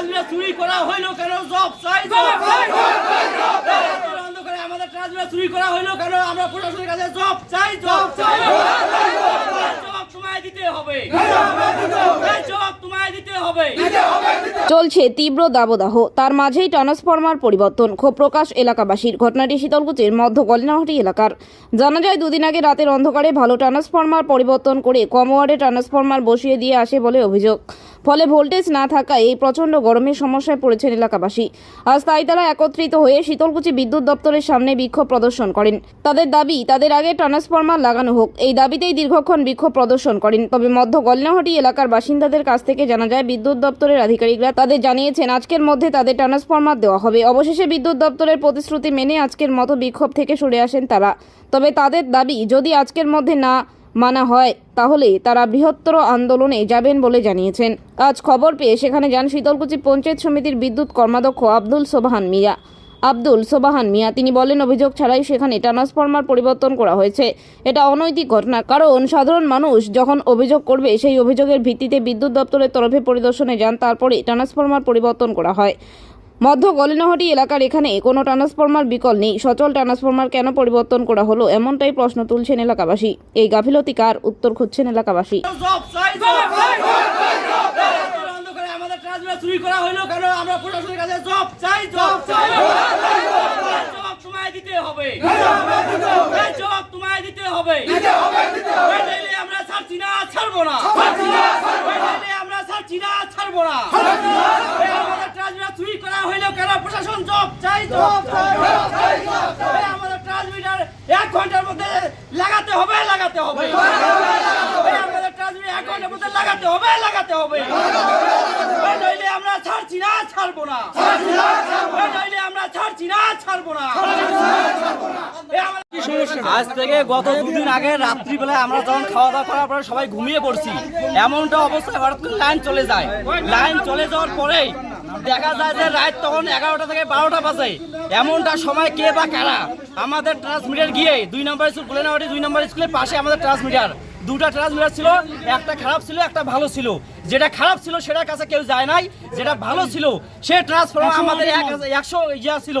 Transmitter চুরি করা হইল কেন? জব চাই জব। চাই আমাদের ট্রান্সমিটার চুরি করা হইল কেন? আমরা প্রশাসনের কাছে জব চাই জব চাই। জব তোমায় দিতে হবে। এই তোমায় দিতে হবে। চলছে তীব্র দাবদাহ। তার মাঝেই ট্রান্সফরমার পরিবর্তন। ক্ষোভ প্রকাশ এলাকাবাসীর। ঘটনাটি শীতলকুচির মধ্য গলিনাহাটি এলাকার। জানা যায় দুদিন আগে রাতের অন্ধকারে ভালো ট্রান্সফরমার পরিবর্তন করে কম ওয়ার্ডে ট্রান্সফরমার বসিয়ে দিয়ে আসে বলে অভিযোগ। ফলে ভোল্টেজ না থাকায় এই প্রচণ্ড গরমের সমস্যায় পড়েছেন এলাকাবাসী। আজ তাই তারা একত্রিত হয়ে শীতলকুচি বিদ্যুৎ দপ্তরের সামনে বিক্ষোভ প্রদর্শন করেন। তাদের দাবি, তাদের আগে ট্রান্সফরমার লাগানো হোক, এই দাবিতেই দীর্ঘক্ষণ বিক্ষোভ প্রদর্শন করেন। তবে মধ্য গলনাহাটি এলাকার বাসিন্দাদের কাছ থেকে জানা যায়, বিদ্যুৎ দপ্তরের আধিকারিকরা তাদের জানিয়েছেন, আজকের মধ্যে তাদের ট্রান্সফরমার দেওয়া হবে। অবশেষে বিদ্যুৎ দপ্তরের প্রতিশ্রুতি মেনে আজকের মতো বিক্ষোভ থেকে সরে আসেন তারা। তবে তাদের দাবি, যদি আজকের মধ্যে না মানা হয়, তাহলে তারা বৃহত্তর আন্দোলনে যাবেন বলে জানিয়েছেন। আজ খবর পেয়ে সেখানে যান শীতলকুচি পঞ্চায়েত সমিতির বিদ্যুৎ কর্মাধ্যক্ষ আব্দুল সোবাহান মিয়া। আব্দুল সোবাহান মিয়া, তিনি বলেন, অভিযোগ ছাড়াই সেখানে ট্রান্সফরমার পরিবর্তন করা হয়েছে। এটা অনৈতিক ঘটনা, কারণ সাধারণ মানুষ যখন অভিযোগ করবে, সেই অভিযোগের ভিত্তিতে বিদ্যুৎ দপ্তরের তরফে পরিদর্শনে যান, তারপরে ট্রান্সফরমার পরিবর্তন করা হয়। মধ্য গলিনাহাটি এলাকার এখানে কোনো ট্রান্সফরমার বিকল নেই। সচল ট্রান্সফরমার কেন পরিবর্তন করা হলো এমনটাই প্রশ্ন তুলছেন এলাকাবাসী। এই গাফিলতি কার? উত্তর খুঁজছেন এলাকাবাসী। চুরি করা কেন আমরা প্রশাসনের কাছে জব চাই জব চাই জব তোমায় দিতে হবে। এই তোমায় দিতে হবে এই নাইলে আমরা ছাড়ছি না ছাড়বো না এই নাইলে আমরা ছাড়ছি না ছাড়বো না এই আমাদের ট্রান্সমিটার চুরি করা হইল কেন প্রশাসন জব চাই জব চাই এই এক ঘণ্টার মধ্যে লাগাতে লাগাতে হবে এক ঘণ্টার মধ্যে লাগাতে হবে লাগাতে হবে নইলে আমরা না আজ থেকে গত দুদিন আগে রাত্রিবেলায় আমরা যখন খাওয়া দাওয়া করার পরে সবাই ঘুমিয়ে পড়ছি, এমনটা অবস্থায় হঠাৎ করে লাইন চলে যায়। লাইন চলে যাওয়ার পরেই দেখা যায় যে রাত তখন এগারোটা থেকে বারোটা বাজে। এমনটা সময় কে বা কারা? আমাদের ট্রান্সমিটার গিয়ে দুই নম্বর স্কুল গুলেনাবাড়ি দুই নম্বর স্কুলের পাশে আমাদের ট্রান্সমিটার দুটা ট্রান্সমিটার ছিল একটা খারাপ ছিল একটা ভালো ছিল। যেটা খারাপ ছিল সেটার কাছে কেউ যায় নাই যেটা ভালো ছিল সে ট্রান্সফর্মার আমাদের এক- একশো ইয়া ছিল।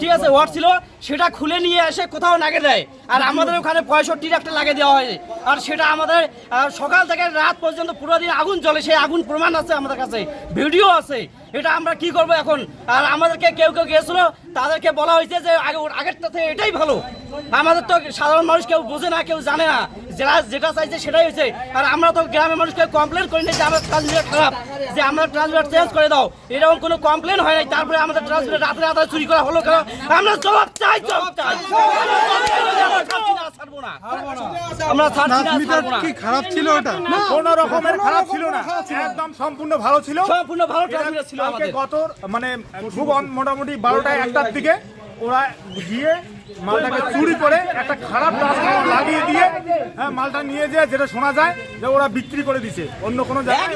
ঠিক আছে ওয়াট ছিল। সেটা খুলে নিয়ে এসে কোথাও লাগে দেয়। আর আমাদের ওখানে পঁয়ষট্টির একটা লাগে দেওয়া হয়। আর সেটা আমাদের সকাল থেকে রাত পর্যন্ত পুরো দিন আগুন জ্বলে সেই আগুন প্রমাণ আছে আমাদের কাছে। ভিডিও আছে। এটা আমরা কি করব এখন? আর আমাদেরকে কেউ কেউ গিয়েছিল তাদেরকে বলা হয়েছে যে আগে আগেরটা থেকে এটাই ভালো। আমাদের তো সাধারণ মানুষ কেউ বোঝে না কেউ জানে না। যারা যেটা চাইছে সেটাই হয়েছে। আর আমরা তো গ্রামের মানুষকে কমপ্লেন করি না যে আমাদের ট্রান্সমিটার খারাপ যে আমরা ট্রান্সমিটার চেঞ্জ করে দাও। এরকম কোনো কমপ্লেন হয় নাই। তারপরে আমাদের ট্রান্সমিটার রাতে রাত্রে চুরি করা হলো কেন? আমরা জবাব চাই জবাব চাই। আমরা ট্রান্সমিটার কি খারাপ ছিল ওটা কোন রকমের খারাপ ছিল না। একদম সম্পূর্ণ ভালো ছিল। সম্পূর্ণ ভালো ট্রান্সমিটার ছিল। কালকে গত মানে খুব মোটামুটি বারোটা একটার দিকে ওরা গিয়ে মালটাকে চুরি করে একটা খারাপ ট্রান্সফর্মার লাগিয়ে দিয়ে হ্যাঁ মালটা নিয়ে যেয়ে যেটা শোনা যায় যে ওরা বিক্রি করে দিছে অন্য কোনো জায়গায়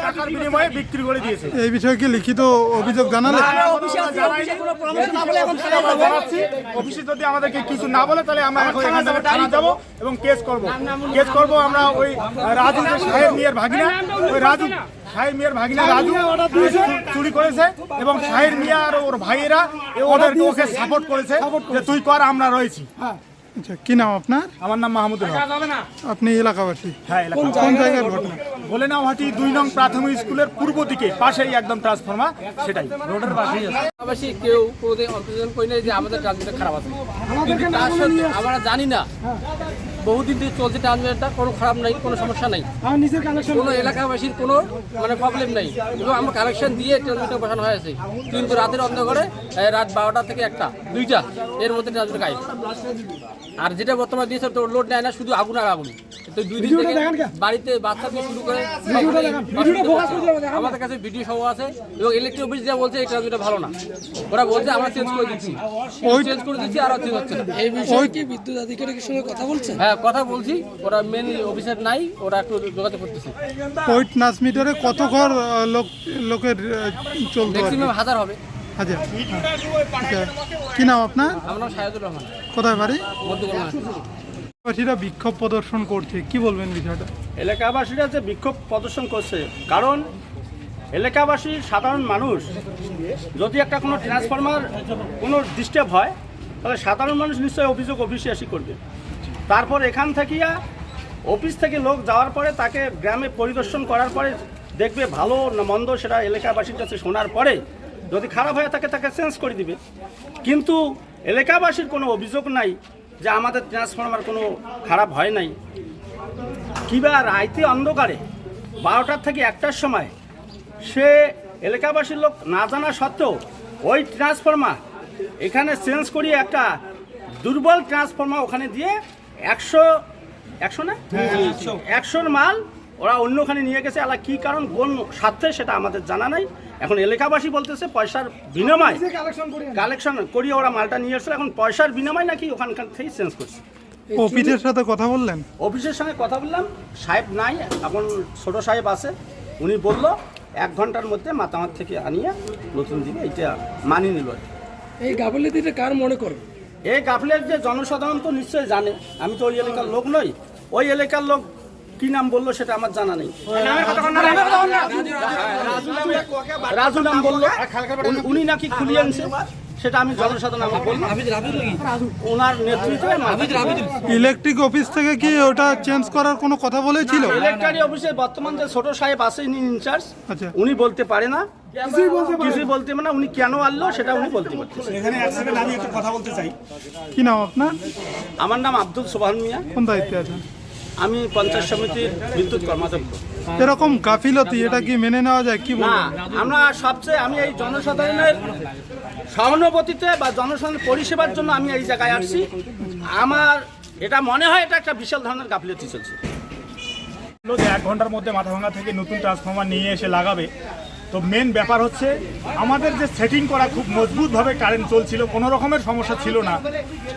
টাকার বিনিময়ে বিক্রি করে দিয়েছে। এই বিষয়ে কি লিখিত অভিযোগ জানালে? আমরা অফিসে যদি আমাদেরকে কিছু না বলে তাহলে আমরা এখন এখান থেকে থানা যাব এবং কেস করব। কেস করব আমরা ওই রাজু সাহেব মিয়ার ভাগিনা ওই রাজু সাহেব মিয়ার ভাগিনা রাজু চুরি করেছে এবং সাহেব মিয়া আর ওর ভাইয়েরা এ ওদের ওকে সাপোর্ট করেছে যে তুই কর আমরা রয়েছি। আচ্ছা কি নাম আপনার? আমার নাম মাহমুদুল হক আপনি এলাকাবাসী? হ্যাঁ এলাকা কোন জায়গার ঘটনা? ভোলেনাহাটি দুই নং প্রাথমিক স্কুলের পূর্ব দিকে পাশেই একদম ট্রান্সফর্মার সেটাই। রোডের পাশেই আছে। কেউ কোনোদিন অন্তর্জন করি না যে আমাদের ট্রান্সমিটার খারাপ আছে। আমরা জানি না। বহুদিন ধরে চলছে ট্রান্সমিটারটা কোনো খারাপ নাই কোনো সমস্যা নাই। কোনো এলাকাবাসীর কোনো মানে প্রবলেম নাই। এবং আমার কালেকশন দিয়ে ট্রান্সমিটার বসানো হয়েছে। কিন্তু রাতের অন্ধকারে রাত বারোটা থেকে একটা দুইটা এর মধ্যে ট্রান্সমিটার আর যেটা বর্তমানে দিয়েছে তো লোড নেয় না শুধু আগুন আর আগুন। তো দুই দিন থেকে বাড়িতে বাচ্চা থেকে শুরু করে আমাদের কাছে ভিডিও সহ আছে এবং ইলেকট্রিক অফিস যা বলছে এই ট্রান্সমিটার ভালো না। ওরা বলছে আমরা চেঞ্জ করে দিচ্ছি। চেঞ্জ করে দিচ্ছি আর চেঞ্জ হচ্ছে না। এই বিষয়ে কি বিদ্যুৎ আধিকারিকের সঙ্গে কথা বলছেন হ্যাঁ কথা বলছি। ওরা মেন অফিসার নাই ওরা একটু যোগাযোগ করতেছে। ওই ট্রান্সমিটারে কত ঘর লোক লোকের ম্যাক্সিমাম হাজার হবে। হাজার। আচ্ছা। কি নাম আপনার? আমার নাম শাহেদুর রহমান। কোথায় বাড়ি? বাসীরা বিক্ষোভ প্রদর্শন করছে। কি বলবেন বিষয়টা? এলাকাবাসীরা যে বিক্ষোভ প্রদর্শন করছে, কারণ এলাকাবাসী সাধারণ মানুষ, যদি একটা কোনো ট্রান্সফরমার কোনো ডিস্টার্ব হয়, তাহলে সাধারণ মানুষ নিশ্চয়ই অভিযোগ অফিসে এসে করবে। তারপর এখান থেকে অফিস থেকে লোক যাওয়ার পরে তাকে গ্রামে পরিদর্শন করার পরে দেখবে ভালো মন্দ সেটা এলাকাবাসীর কাছে শোনার পরে যদি খারাপ হয়ে থাকে তাকে চেঞ্জ করে দিবে। কিন্তু এলাকাবাসীর কোনো অভিযোগ নাই যে আমাদের ট্রান্সফরমার কোনো খারাপ হয় নাই। কিবা রাইতে অন্ধকারে বারোটার থেকে একটার সময় সে এলাকাবাসীর লোক না জানা সত্ত্বেও ওই ট্রান্সফরমার এখানে চেঞ্জ করিয়ে একটা দুর্বল ট্রান্সফরমার ওখানে দিয়ে একশো একশো না? একশোর মাল ওরা অন্যখানে নিয়ে গেছে। আলা কি কারণ কোন স্বার্থে সেটা আমাদের জানা নাই। এখন এলাকাবাসী বলতেছে পয়সার বিনিময় কালেকশন করিয়ে ওরা মালটা নিয়ে এসছে। এখন পয়সার বিনিময় নাকি ওখানকার থেকে চেঞ্জ করছে। অফিসের সাথে কথা বললেন? অফিসের সঙ্গে কথা বললাম। সাহেব নাই এখন ছোট সাহেব আছে। উনি বলল এক ঘণ্টার মধ্যে মাতামাত থেকে আনিয়ে নতুন দিবে এটা মানিয়ে নিল। এই গাফিলতিটা কার মনে করো? এই গাফলের যে জনসাধারণ তো নিশ্চয়ই জানে। আমি তো ওই এলাকার লোক নই। ওই এলাকার লোক কি নাম বলল সেটা আমার জানা নেই। রাজু নাম বলল। উনি- উনি নাকি খুলিয়ে আনছে সেটা আমি জনসাধারণ আমাকে বললাম। ওনার নেতৃত্বে ইলেকট্রিক অফিস থেকে কি ওটা চেঞ্জ করার কোনো কথা বলেছিল? ইলেকট্রিক অফিসে বর্তমান যে ছোট সাহেব আছে ইনি ইনচার্জ আচ্ছা। উনি বলতে পারে না। কিছুই বলতে পারে না। উনি কেন আনলো সেটা উনি বলতে পারতেছে এখানে এক সেকেন্ড আমি একটা কথা বলতে চাই। কি নাম আপনার? আমার নাম আব্দুল সোবাহান মিয়া। কোন দায়িত্বে আছেন? আমি পঞ্চায়েত সমিতির বিদ্যুৎ কর্মাধ্যক্ষ। এরকম গাফিলতি? এটা কি মেনে নেওয়া যায়? কি না আমরা সবচেয়ে আমি এই জনসাধারণের সহানুভূতিতে বা জনসাধারণের পরিষেবার জন্য আমি এই জায়গায় আসছি। আমার এটা মনে হয় এটা একটা বিশাল ধরনের গাফিলতি চলছে। বলল যে এক ঘণ্টার মধ্যে মাথাভাঙা থেকে নতুন ট্রান্সফর্মার নিয়ে এসে লাগাবে। তো মেন ব্যাপার হচ্ছে, আমাদের যে সেটিং করা খুব মজবুতভাবে কারেন্ট চলছিল, কোনো রকমের সমস্যা ছিল না।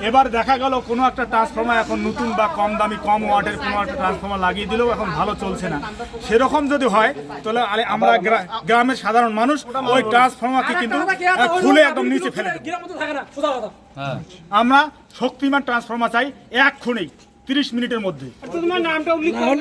এবার দেখা গেল কোনো একটা ট্রান্সফর্মার এখন নতুন বা কম দামি, কম ওয়াটের কোনো একটা ট্রান্সফর্মার লাগিয়ে দিলেও এখন ভালো চলছে না। সেরকম যদি হয়, তাহলে আলে- আমরা গ্রা- গ্রামের সাধারণ মানুষ, ওই ট্রান্সফরমারকে কিন্তু খুলে একদম নিচে ফেলে আমরা শক্তিমান ট্রান্সফর্মার চাই এক খুনেই তিরিশ মিনিটের মধ্যে।